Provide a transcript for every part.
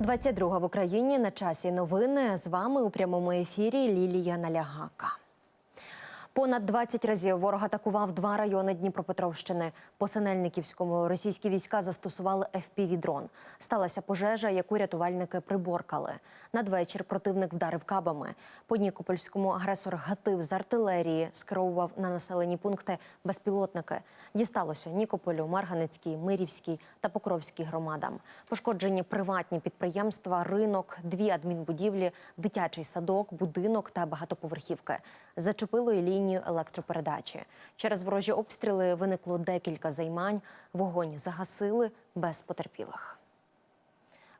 22 в Україні на часі новини. З вами у прямому ефірі Лілія Налягака. Понад 20 разів ворог атакував два райони Дніпропетровщини. По Синельниківському російські війська застосували FPV-дрон. Сталася пожежа, яку рятувальники приборкали. Надвечір противник вдарив кабами. По Нікопольському агресор гатив з артилерії, скеровував на населені пункти безпілотники. Дісталося Нікополю, Марганецькій, Мирівській та Покровській громадам. Пошкоджені приватні підприємства, ринок, дві адмінбудівлі, дитячий садок, будинок та багатоповерхівки. Зачепило і лінію електропередачі. Через ворожі обстріли виникло декілька займань. Вогонь загасили без потерпілих.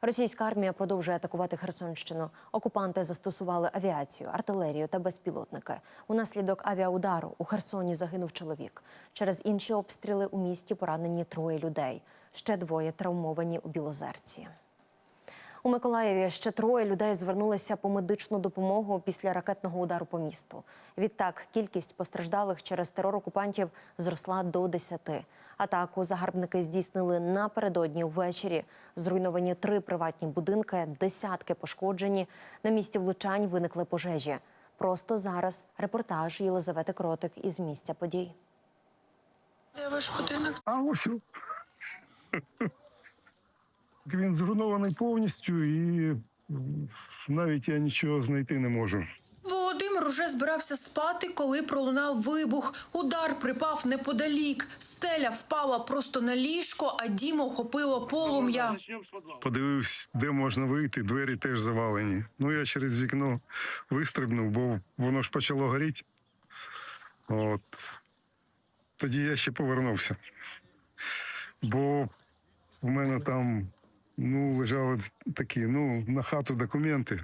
Російська армія продовжує атакувати Херсонщину. Окупанти застосували авіацію, артилерію та безпілотники. Унаслідок авіаудару у Херсоні загинув чоловік. Через інші обстріли у місті поранені троє людей. Ще двоє травмовані у Білозерці. У Миколаєві ще троє людей звернулися по медичну допомогу після ракетного удару по місту. Відтак кількість постраждалих через терор окупантів зросла до 10. Атаку загарбники здійснили напередодні ввечері. Зруйновані три приватні будинки, десятки пошкоджені. На місці влучань виникли пожежі. Просто зараз репортаж Єлизавети Кротик із місця подій. Де ваш будинок? А ось. Він зруйнований повністю і навіть я нічого знайти не можу. Володимир уже збирався спати, коли пролунав вибух. Удар припав неподалік. Стеля впала просто на ліжко, а дім охопило полум'я. Подивився, де можна вийти, двері теж завалені. Ну я через вікно вистрибнув, бо воно ж почало горіти. От. Тоді я ще повернувся. Бо в мене там ну, лежали такі, ну, на хату документи.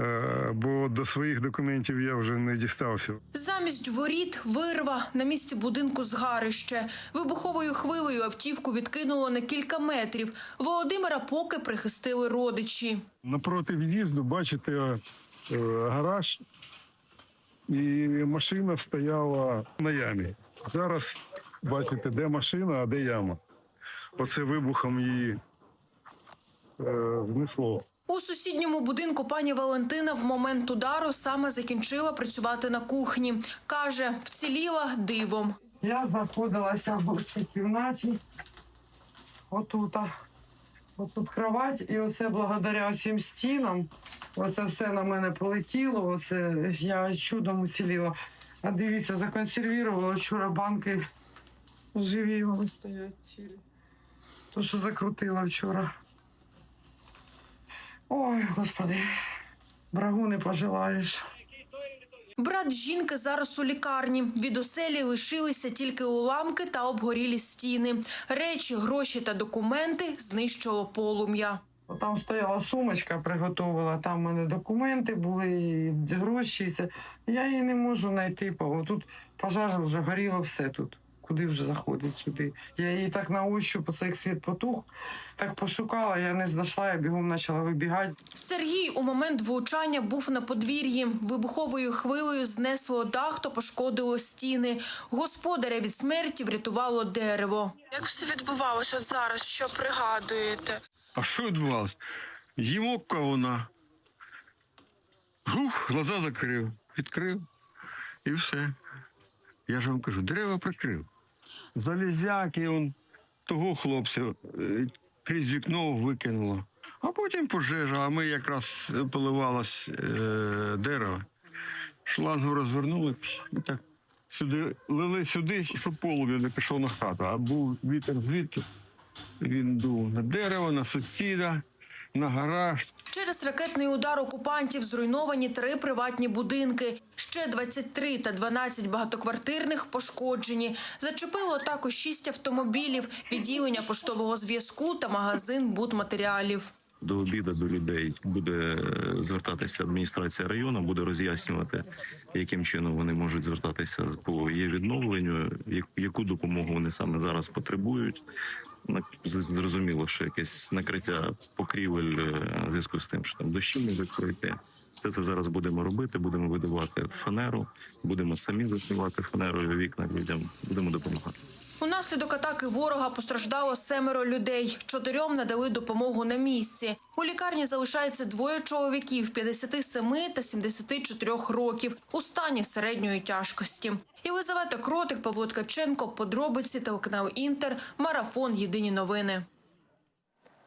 Е, бо до своїх документів я вже не дістався. Замість воріт вирва на місці будинку згарище. Вибуховою хвилею автівку відкинуло на кілька метрів. Володимира поки прихистили родичі. Напроти в'їзду бачите е, гараж, і машина стояла на ямі. Зараз бачите, де машина, а де яма. Оце вибухом її знесло. У сусідньому будинку пані Валентина в момент удару саме закінчила працювати на кухні. Каже, вціліла дивом. Я знаходилася в цій кімнаті. Отута. Отут кровать, і оце благодаря цим стінам. Оце все на мене полетіло. Оце я чудом уціліла. А дивіться, законсервувала вчора банки живі вони стоять цілі. То, що закрутила вчора. Ой, господи, врагу не пожелаєш. Брат жінки зараз у лікарні. Від оселі лишилися тільки уламки та обгорілі стіни. Речі, гроші та документи знищило полум'я. Там стояла сумочка, приготувала, там в мене документи були, і гроші. Це. Я її не можу знайти. Тут пожар вже горіло все тут. Куди вже заходить сюди? Я її так на ощупь, оце як світ потух, так пошукала, я не знайшла, я бігом почала вибігати. Сергій у момент влучання був на подвір'ї. Вибуховою хвилею знесло дах та пошкодило стіни. Господаря від смерті врятувало дерево. Як все відбувалося от зараз? Що пригадуєте? А що відбувалося? Їмокка вона. Гух, глаза закрив, відкрив і все. Я ж вам кажу, дерева прикрив. Залізяки он того хлопця е, крізь вікно викинуло. А потім пожежа, а ми якраз поливалось е, дерево. Шлангу розвернули і так сюди, лили сюди, щоб полум'я не пішов на хату. А був вітер звідки. Він дув на дерево, на сусіда, на гараж. Через ракетний удар окупантів зруйновані три приватні будинки. Ще 23 та 12 багатоквартирних пошкоджені. Зачепило також 6 автомобілів, відділення поштового зв'язку та магазин будматеріалів. до обіду до людей буде е, звертатися адміністрація району, буде роз'яснювати, яким чином вони можуть звертатися по є відновленню, як- яку допомогу вони саме зараз потребують. Зрозуміло, що якесь накриття покрівель е, в зв'язку з тим, що там дощі можуть пройти. Все це зараз будемо робити. Будемо видавати фанеру, будемо самі закривати фанерою вікна людям, будемо допомагати. Унаслідок атаки ворога постраждало семеро людей. Чотирьом надали допомогу на місці. У лікарні залишається двоє чоловіків 57 та 74 років у стані середньої тяжкості. Єлизавета Кротик, Павло Ткаченко, подробиці телеканал Інтер, марафон. Єдині новини.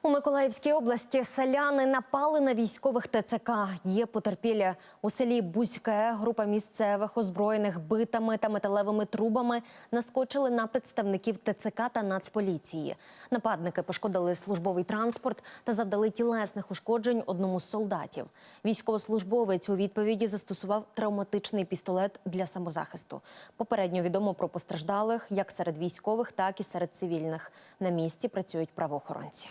У Миколаївській області селяни напали на військових ТЦК. Є потерпілі у селі Бузьке. Група місцевих озброєних битами та металевими трубами наскочили на представників ТЦК та Нацполіції. Нападники пошкодили службовий транспорт та завдали тілесних ушкоджень одному з солдатів. Військовослужбовець у відповіді застосував травматичний пістолет для самозахисту. Попередньо відомо про постраждалих як серед військових, так і серед цивільних. На місці працюють правоохоронці.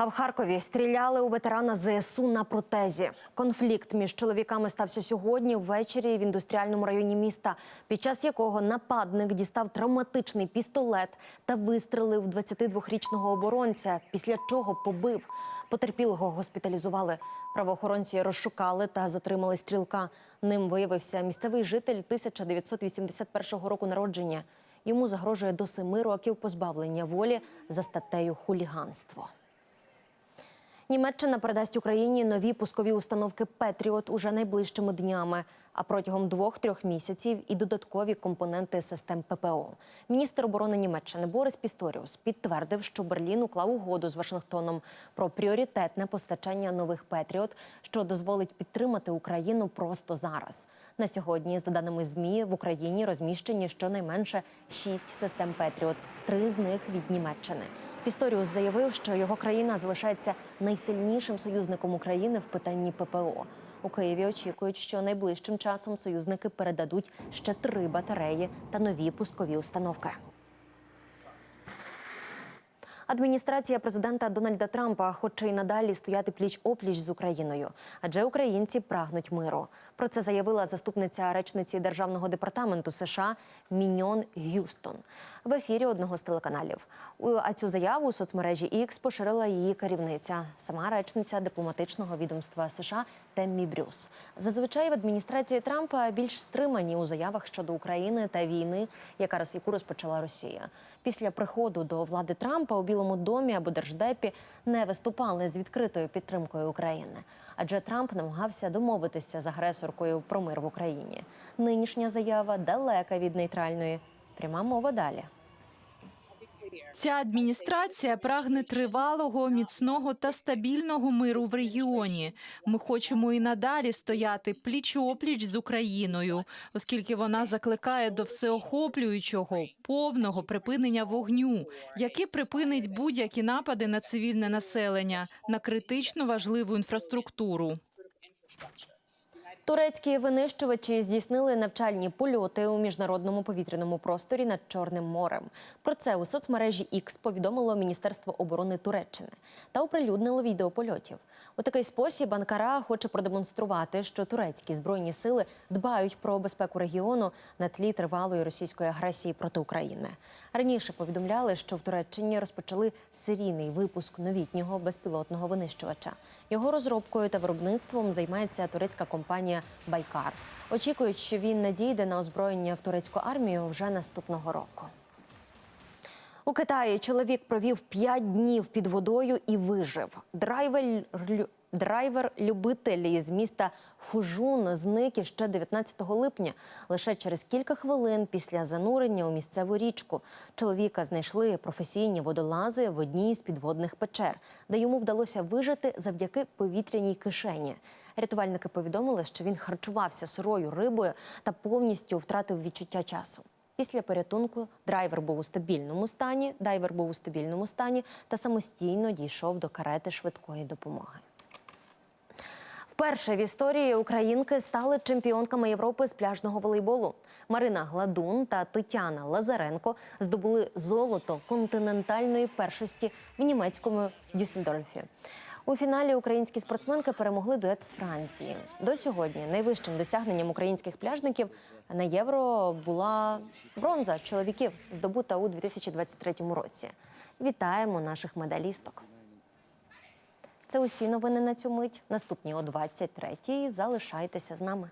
А в Харкові стріляли у ветерана ЗСУ на протезі. Конфлікт між чоловіками стався сьогодні ввечері в індустріальному районі міста, під час якого нападник дістав травматичний пістолет та вистрелив 22-річного оборонця, після чого побив. Потерпілого госпіталізували. Правоохоронці розшукали та затримали стрілка. Ним виявився місцевий житель 1981 року народження. Йому загрожує до семи років позбавлення волі за статтею хуліганство. Німеччина передасть Україні нові пускові установки Петріот уже найближчими днями. А протягом двох-трьох місяців і додаткові компоненти систем ППО. Міністр оборони Німеччини Борис Пісторіус підтвердив, що Берлін уклав угоду з Вашингтоном про пріоритетне постачання нових Петріот, що дозволить підтримати Україну просто зараз. На сьогодні, за даними змі, в Україні розміщені щонайменше шість систем Петріот, три з них від Німеччини. Пісторіус заявив, що його країна залишається найсильнішим союзником України в питанні ППО. У Києві очікують, що найближчим часом союзники передадуть ще три батареї та нові пускові установки. Адміністрація президента Дональда Трампа хоче й надалі стояти пліч опліч з Україною, адже українці прагнуть миру. Про це заявила заступниця речниці державного департаменту США Міньон Г'юстон в ефірі одного з телеканалів. А цю заяву у соцмережі X поширила її керівниця, сама речниця дипломатичного відомства США Теммі Брюс. Зазвичай в адміністрації Трампа більш стримані у заявах щодо України та війни, яка роз- яку розпочала Росія. Після приходу до влади Трампа у Білому домі або Держдепі не виступали з відкритою підтримкою України. Адже Трамп намагався домовитися з агресоркою про мир в Україні. Нинішня заява далека від нейтральної. Пряма мова далі. Ця адміністрація прагне тривалого, міцного та стабільного миру в регіоні. Ми хочемо і надалі стояти пліч опліч з Україною, оскільки вона закликає до всеохоплюючого повного припинення вогню, яке припинить будь-які напади на цивільне населення, на критично важливу інфраструктуру. Турецькі винищувачі здійснили навчальні польоти у міжнародному повітряному просторі над Чорним морем. Про це у соцмережі X повідомило Міністерство оборони Туреччини та оприлюднило відео польотів. У такий спосіб Анкара хоче продемонструвати, що турецькі збройні сили дбають про безпеку регіону на тлі тривалої російської агресії проти України. Раніше повідомляли, що в Туреччині розпочали серійний випуск новітнього безпілотного винищувача. Його розробкою та виробництвом займається турецька компанія Байкар. Очікують, що він надійде на озброєння в турецьку армію вже наступного року. У Китаї чоловік провів 5 днів під водою і вижив. Драйвер, лю- драйвер-любитель із міста Фужун зник іще 19 липня. Лише через кілька хвилин після занурення у місцеву річку чоловіка знайшли професійні водолази в одній з підводних печер, де йому вдалося вижити завдяки повітряній кишені. Рятувальники повідомили, що він харчувався сирою рибою та повністю втратив відчуття часу. Після порятунку драйвер був у стабільному стані, дайвер був у стабільному стані та самостійно дійшов до карети швидкої допомоги. Вперше в історії українки стали чемпіонками Європи з пляжного волейболу. Марина Гладун та Тетяна Лазаренко здобули золото континентальної першості в німецькому Дюссельдорфі. У фіналі українські спортсменки перемогли дует з Франції. До сьогодні найвищим досягненням українських пляжників на євро була бронза чоловіків, здобута у 2023 році. Вітаємо наших медалісток. Це усі новини на цю мить. Наступні о 23-й. Залишайтеся з нами.